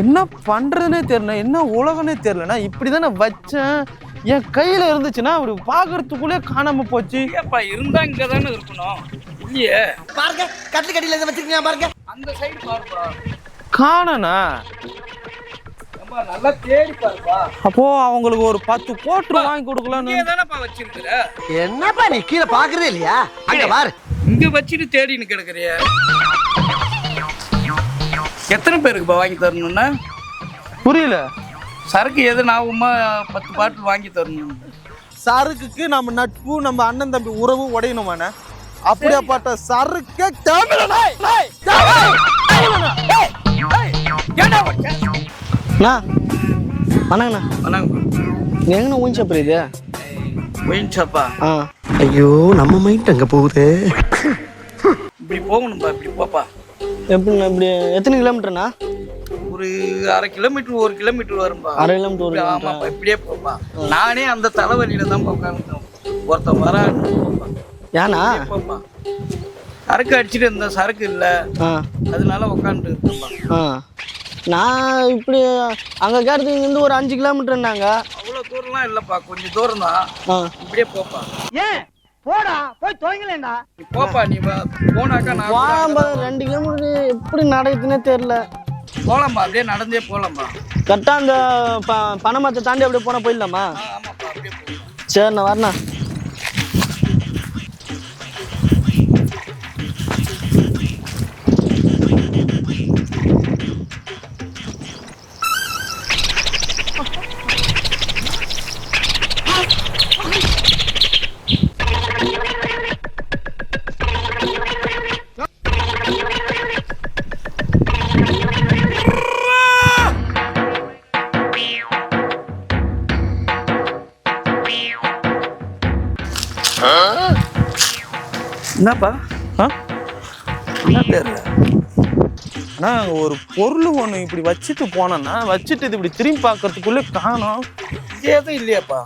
என்ன பண்றதுனே தெரியல என்ன உலகனே தெரியலண்ணா இப்படி தானே வச்சேன். என் கையில இருந்துச்சுன்னா அப்படி பாக்குறதுக்குள்ளே காணாம போச்சு. ஏப்பா இருந்தா இங்க தானே இருக்கணும். இல்லையே. பாருங்க கட்டில் கட்டில இருந்து வச்சிருக்கீங்க பாருங்க. அந்த சைடு பாருப்பா. நல்லா தேடி பாருப்பா. அப்போ அவங்களுக்கு ஒரு பத்து கோட்டு வாங்கி கொடுக்கலான்னு தானேப்பா வச்சிருக்கிற? என்னப்பா நீ கீழே பாக்குறதே இல்லையா? அங்க பாரு. இங்க வச்சுட்டு தேடின்னு கிடக்குறிய. எத்தனை பேருக்குப்பா வாங்கி தரணும்னா? புரியல. சரக்கு எது நான் உமா பத்து பாட்டில் வாங்கி தரணும்? சரக்குக்கு நம்ம நட்பு நம்ம அண்ணன் தம்பி உறவு உடையணுமாண்ணே அப்படியாப்பட்ட சரக்கு? அண்ணா வணக்கண்ணா. வணக்கம். எங்கண்ணா ஊஞ்ச இது ஒயின் ஷாப்பா ஆ. ஐயோ நம்ம மைண்ட் அங்க போகுது. இப்படி போகணும்பா இப்படி போப்பா. எப்படிண்ணா இப்படி எத்தனை கிலோமீட்டர்ண்ணா? ஒரு அரை கிலோமீட்டர் ஒரு கிலோமீட்டர் வரும்பா. அரை கிலோமீட்டர் ஆமாப்பா இப்படியே போப்பா. நானே அந்த தலைவலியில தான் உட்காந்துட்டோம் ஒருத்தன் போப்பா. ஏண்ணா போப்பா. சரக்கு அடிச்சுட்டு இருந்த சரக்கு இல்ல. ஆ. அதனால உட்காந்துட்டு இருக்கேன்ப்பா. ஆ. நான் இப்படி அங்கே கேட்டது இங்கேருந்து ஒரு அஞ்சு கிலோமீட்டர்னாங்க. அவ்வளோ தூரம்லாம் இல்லைப்பா கொஞ்சம் தூரம் தான் ஆ. இப்படியே போப்பா. ஏன்? போடா போய் துவங்கலேண்டா போப்பா நீ. போனாக்கா நான் வாம்ப ரெண்டு கிலோமீட்டர் எப்படி நடக்குதுன்னே தெரில போலாம்பா அப்படியே நடந்தே போலாம்பா கரெக்டாக அந்த ப பனைமரத்தை தாண்டி அப்படியே போனால் போயிடலாமா? சரிண்ணா வரண்ணா. என்னப்பா? என்ன பேர் அண்ணா ஒரு பொருள் ஒன்று இப்படி வச்சுட்டு போனேன்னா வச்சுட்டு இது இப்படி திரும்பி பார்க்கறதுக்குள்ளே காணோம். எதுவும் இல்லையாப்பா.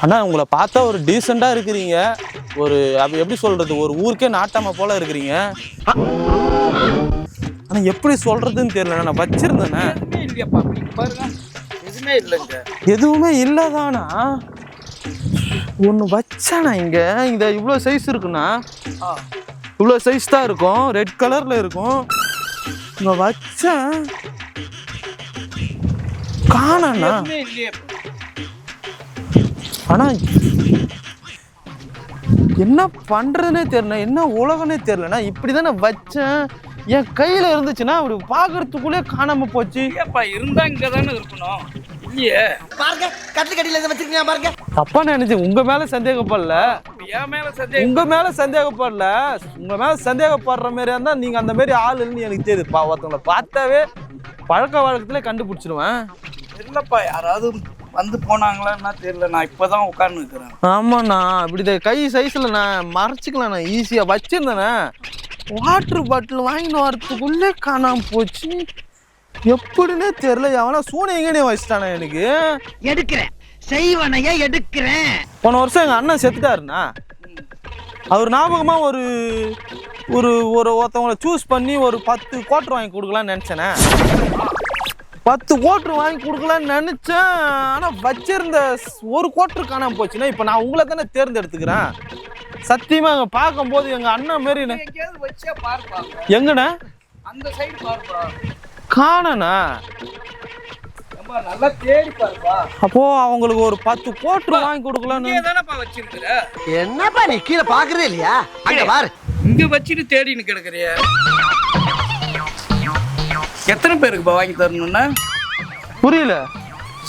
அண்ணா உங்களை பார்த்தா ஒரு டீசெண்டாக இருக்கிறீங்க. ஒரு அப்படி எப்படி சொல்றது? ஒரு ஊருக்கே நாட்டாம போல இருக்கிறீங்க. ஆனா எப்படி சொல்றதுன்னு தெரியல நான் வச்சிருந்தேனே எதுவுமே இல்லையாப்பா. பாருங்க. எதுவுமே இல்லைங்க. எதுவுமே இல்லதானா ஒன்று வச்சானா இங்க? இந்த இவ்வளோ சைஸ் இருக்குண்ணா இவ்வளோ சைஸ் தான் இருக்கும். ரெட் கலர்ல இருக்கும். இங்க வச்சேன் காணண்ணா எதுவுமே இல்லையாப்பா ஆனா என்ன பண்றதுனே தெரியல. என்ன உலகனே தெரியலண்ணா இப்படி தானே வச்சேன். என் கையில இருந்துச்சுன்னா அப்படி பாக்குறதுக்குள்ளே காணாம போச்சு. இல்லையாப்பா இருந்தா இங்க தானே இருக்கணும். இல்லையே. பாருங்க கட்டில் இருந்து வச்சிருக்கீங்க பாருங்க. தப்பா நினைச்சு உங்க மேல சந்தேகப்படல. என் மேல சந்தேகம் உங்க மேல சந்தேகப்படல. உங்க மேல சந்தேகப்படுற மாதிரியா இருந்தா நீங்க அந்த மாதிரி ஆள் இல்லைன்னு எனக்கு தெரியுது. பா ஒருத்தவங்களை பார்த்தாவே பழக்க வழக்கத்துல கண்டுபிடிச்சிருவேன். இல்லப்பா யாராவது வந்து போனாங்களான்னா தெரியல. நான் இப்பதான் உட்கார்ந்து இருக்கிறேன். ஆமாண்ணா இப்படி கை சைஸ்ல நான் மறைச்சிக்கலாம். நான் ஈஸியா வச்சிருந்தேனே. வாட்டர் பாட்டில் வாங்கிட்டு வரத்துக்குள்ளே காணாம போச்சு. எப்படின்னே தெரியல. எவனா சூனை எங்கனே வச்சிட்டானே எனக்கு. எடுக்கிறேன். செய்வனைய எடுக்கிறேன். போன வருஷம் எங்க அண்ணன் செத்துட்டாருண்ணா. அவர் ஞாபகமா ஒரு ஒரு ஒரு ஒருத்தவங்களை சூஸ் பண்ணி ஒரு பத்து கோட்டர் வாங்கி கொடுக்கலாம்னு நினச்சேனே. பத்து கோட்டர் வாங்கி கொடுக்கலாம்னு நினச்சேன். ஆனால் வச்சிருந்த ஒரு கோட்டர் காணாம போச்சுன்னா இப்போ நான் உங்களை தானே தேர்ந்தெடுத்துக்கிறேன். சத்தியமா அங்கே பார்க்கும்போது எங்கள் அண்ணன் மாரி எங்கண்ணே? அந்த சைடு காணண்ணா ஏம்பா, நல்லா தேடி பாருப்பா அப்போ அவங்களுக்கு ஒரு பத்து கோட்டர் வாங்கி கொடுக்கலான்னு இங்கே தானேப்பா வச்சிருக்கிற? என்னப்பா நீ கீழே பாக்குறதே இல்லையா? அங்க பாரு. இங்க வச்சுட்டு தேடின்னு கிடக்குறிய. எத்தனை பேருக்குப்பா வாங்கி தரணும்னா? புரியல.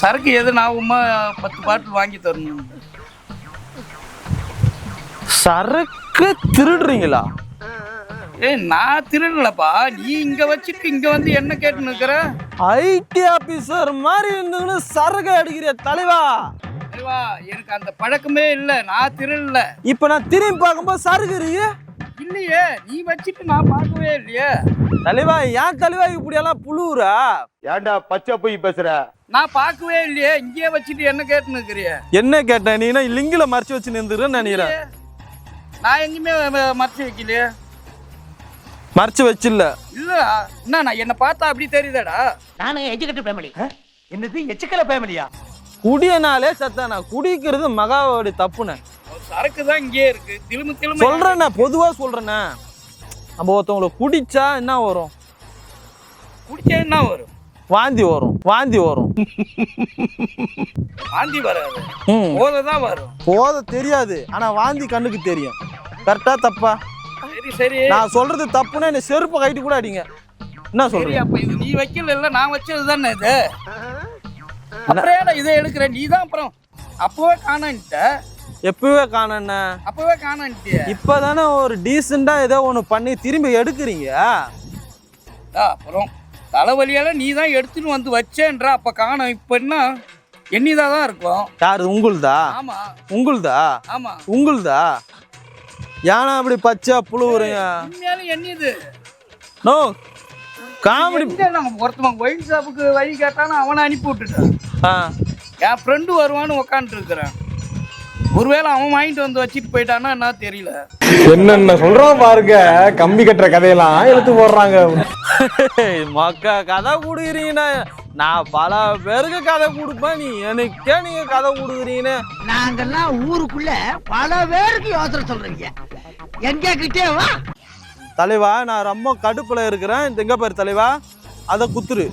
சரக்கு எது நான் உமா பத்து பாட்டில் வாங்கி தரணும் சரக்கு திருடுறீங்களா? ஏய் நான் திருடலப்பா. நீ இங்க வச்சுட்டு இங்க வந்து என்ன கேட்டு நிக்கிற ஐடி ஆபீசர் மாதிரி இருந்தவங்க சரக்கு அடிக்கிற தலைவா. வா எனக்கு அந்த பழக்கமே இல்ல நான் திருடல. இப்ப நான் திரும்பி பார்க்கும்போது சரக்கு இருக்கு. இல்லையே நீ வச்சுட்டு நான் பார்க்கவே இல்லையே. தலைவா ஏன் தலைவா இப்படி எல்லாம் புழுவுறா? ஏன்டா பச்சை போய் பேசுற? நான் பார்க்கவே இல்லையே இங்கேயே வச்சுட்டு என்ன கேட்டு நிக்கிறிய என்ன கேட்டேன் நீ? லிங்கில மறைச்சு வச்சு நின்றுன்னு நினைக்கிறேன். நான் எங்கேயுமே மறைச்சு வைக்கலையே. மறைச்சு வச்சில்ல. இல்ல என்ன நான் என்ன பார்த்தா அப்படி தெரியுதாடா. நானும் எஜுகேட்டட் ஃபேமிலி என்னது எச்சுக்கல ஃபேமிலியா குடியனாலே சத்தானா? குடிக்கிறது மகாவோட தப்புண்ணே சரக்கு தான் இங்கேயே இருக்கு. திரும்ப திரும்ப சொல்றேண்ணே பொதுவா சொல்றேண்ணே. நம்ம ஒருத்தவங்களை குடிச்சா என்ன வரும்? குடிச்சா என்ன வரும்? வாந்தி வரும் வாந்தி வரும். வாந்தி வராது. ம். போதை தான் வரும். போத தெரியாது ஆனா வாந்தி கண்ணுக்கு தெரியும். கரெக்டா தப்பா? சரி நான் சொல்றது தப்புன்னா என்ன செருப்பு கைட்டு கூட அடிங்க. என்ன சரி சொல்றீங்க? அப்ப இது நீ வைக்கல இல்ல நான் வச்சது தானே இது? அப்புறம் இதை எடுக்கிற? நீ தான் அப்புறம். அப்பவே காணான்ட்ட. எப்பவே காணண்ணே அப்பவே காணான்ட்டிய. இப்பதானே ஒரு டீசெண்டா ஏதோ ஒண்ணு பண்ணி திரும்பி எடுக்கிறீங்க? அப்புறம் தலைவலியால நீ தான் எடுத்துட்டு வந்து வச்சேன்றா அப்ப காணோம். இப்ப என்ன? எண்ணிதா தான் இருக்கும். யாரு உங்களுதா? ஆமா. உங்களுதா? ஆமா. உங்களுதா? ஏன்னா அப்படி பச்சை புழுவுறீங்க? உண்மையாலும் எண்ணிது நோ காமெடி ஒருத்தவன் ஒயின் ஷாப்புக்கு வழி கேட்டான்னு அவனை அனுப்பி விட்டுட்டான். ஆ. என் ஃப்ரெண்டு வருவான்னு உக்காந்துட்டு இருக்கிறேன். ஒருவேளை அவன் வாங்கிட்டு வந்து வச்சுட்டு போயிட்டான்னா என்ன தெரியல. என்னென்ன சொல்றோம் பாருங்க கம்பி கட்டுற கதையெல்லாம் எடுத்து போடுறாங்க. மக்கா கதை கொடுக்குறீங்கண்ணா. நான் பல பேருக்கு கதை கொடுப்பேன். நீ எனக்கே நீங்க கதை கொடுக்குறீங்கன்னு நாங்கெல்லாம் ஊருக்குள்ள பல பேருக்கு யோசனை சொல்றீங்க. எங்க கிட்டே வா. தலைவா நான் ரொம்ப கடுப்புல இருக்கிறேன். இந்த எங்க பாரு தலைவா? அதை குத்துரு.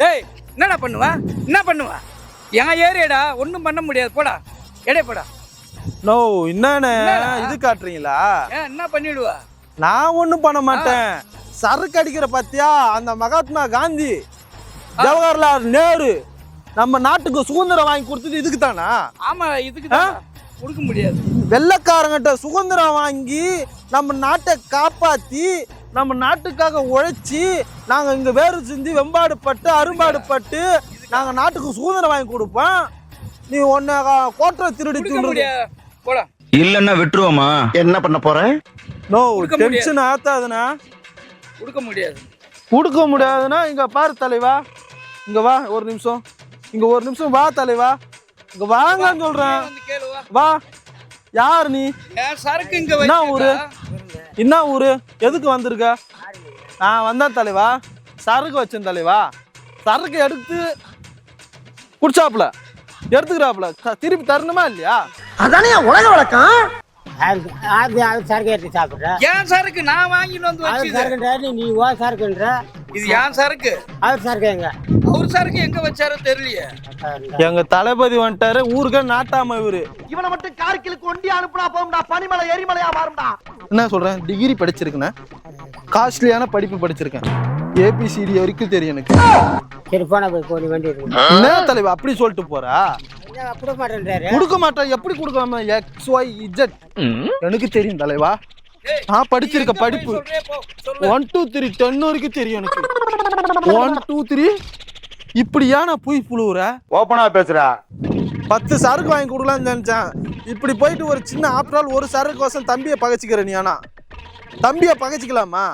டேய் என்னடா பண்ணுவ? என்ன பண்ணுவ? என் ஏரியாடா ஒன்றும் பண்ண முடியாது. போடா. எடே போடா. நோ என்னண்ணே? இது காட்டுறீங்களா? என்ன பண்ணிடுவ? நான் ஒண்ணும் பண்ண மாட்டேன். சரக்கு அடிக்கிற பாத்தியா? அந்த மகாத்மா காந்தி ஜவஹர்லால் நேரு நம்ம நாட்டுக்கு சுதந்திரம் வாங்கி கொடுத்தது இதுக்கு தானா? ஆமா இதுக்கு கொடுக்க முடியாது. வெள்ளக்காரங்கிட்ட சுதந்திரம் வாங்கி நம்ம நாட்டை காப்பாத்தி நம்ம நாட்டுக்காக உழைச்சி நாங்க இங்க வேறு சிந்தி வெம்பாடுபட்டு அரும்பாடுபட்டு நாங்க நாட்டுக்கு சுதந்திரம் வாங்கி கொடுப்போம். நீ ஒன்ன கோட்டை திருடி முடியாது போடா. இல்லன்னா விட்டுருவோமா? என்ன பண்ண போறேன் நோ டென்ஷன் ஆத்தாதுண்ணா. கொடுக்க முடியாது. கொடுக்க முடியாதுன்னா இங்க பாரு தலைவா. இங்க வா ஒரு நிமிஷம். இங்க ஒரு நிமிஷம் வா தலைவா. இங்க வாங்கன்னு சொல்றேன். வந்து கேளு வா. வா. யார் நீ? சரக்கு இங்க என்ன ஊரு? என்ன ஊரு? எதுக்கு வந்திருக்க? நான் வந்தேன் தலைவா. சரக்கு வச்சேன் தலைவா. சரக்கு எடுத்து குடிச்சாப்புல. எடுத்துக்கிறாப்புல. திருப்பி தரணுமா இல்லையா? அதானே உலக வழக்கம்? சரக்கு எடுத்து சாப்பிட்ற? என் சரக்கு? நான் வாங்கிட்டு வந்து அது சரக்குன்ற நீ ஓ சரக்குன்ற? இது என் சரக்கு? அவர் சரக்கு எங்க? அவர் சரக்கு எங்க வச்சாரோ தெரியலையே. எங்க தளபதி வந்துட்டாரு ஊருக்கே நாட்டாம இவரு. இவனை மட்டும் கார்கிலுக்கு ஒண்டி அனுப்புனா போகும்டா பனிமலை எரிமலையா மாறும்டா. என்ன சொல்றேன்? டிகிரி படிச்சிருக்கேன். காஸ்ட்லியான படிப்பு படிச்சிருக்கேன். ஏபிசிடி வரைக்கும் தெரியும் எனக்கு. சரி போன போய் போய் வண்டி இருக்கு என்ன தலைவா அப்படி சொல்லிட்டு போறா? கொடுக்க மாட்டேன்றாரு? கொடுக்க மாட்டேன் எப்படி கொடுக்காம எக்ஸ் ஒய் இஜட் எனக்கு தெரியும் தலைவா. நான் படிச்சிருக்க படிப்பு. ஒன் டூ த்ரீ டென் வரைக்கும் தெரியும் எனக்கு. ஒன் டூ த்ரீ இப்படியா நான் போய் புழுவுற? ஓப்பனா பேசுற பத்து சரக்கு வாங்கி கொடுக்கலாம்னு நினைச்சேன். இப்படி போயிட்டு ஒரு சின்ன ஆஃப்டர் ஆல் ஒரு சரக்கு வசம் தம்பியை பகைச்சிக்கிற நீ ஆனா. தம்பியை பகைச்சிக்கலாமா?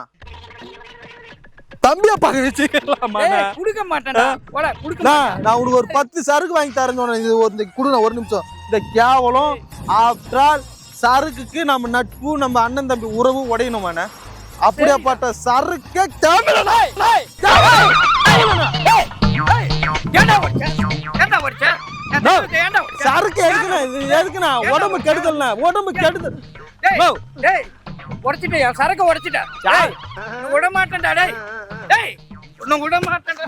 தம்பியை பகைச்சிக்கலாமா ஏய், கொடுக்க மாட்டேன்டா. நான் உனக்கு ஒரு பத்து சரக்கு வாங்கி தரேன்னு. இது ஒரு இந்த குடு ஒரு நிமிஷம். இந்த கேவலம் ஆஃப்டர் ஆல் சரக்குக்கு நம்ம நட்பு நம்ம அண்ணன் தம்பி உறவு உடையணுமாண்ணே அப்படியாப்பட்ட சரக்கு? சரக்கு எதுக்குண்ணா இது? எதுக்குண்ணா? உடம்பு கெடுதல்ண்ணா? உடம்பு கெடுதல். உடைச்சிட்டேன், சரக்கை உடைச்சிட்டேன். விட மாட்டேன்டா, டேய். டேய், உன்னை கூட மாட்டேன்டா.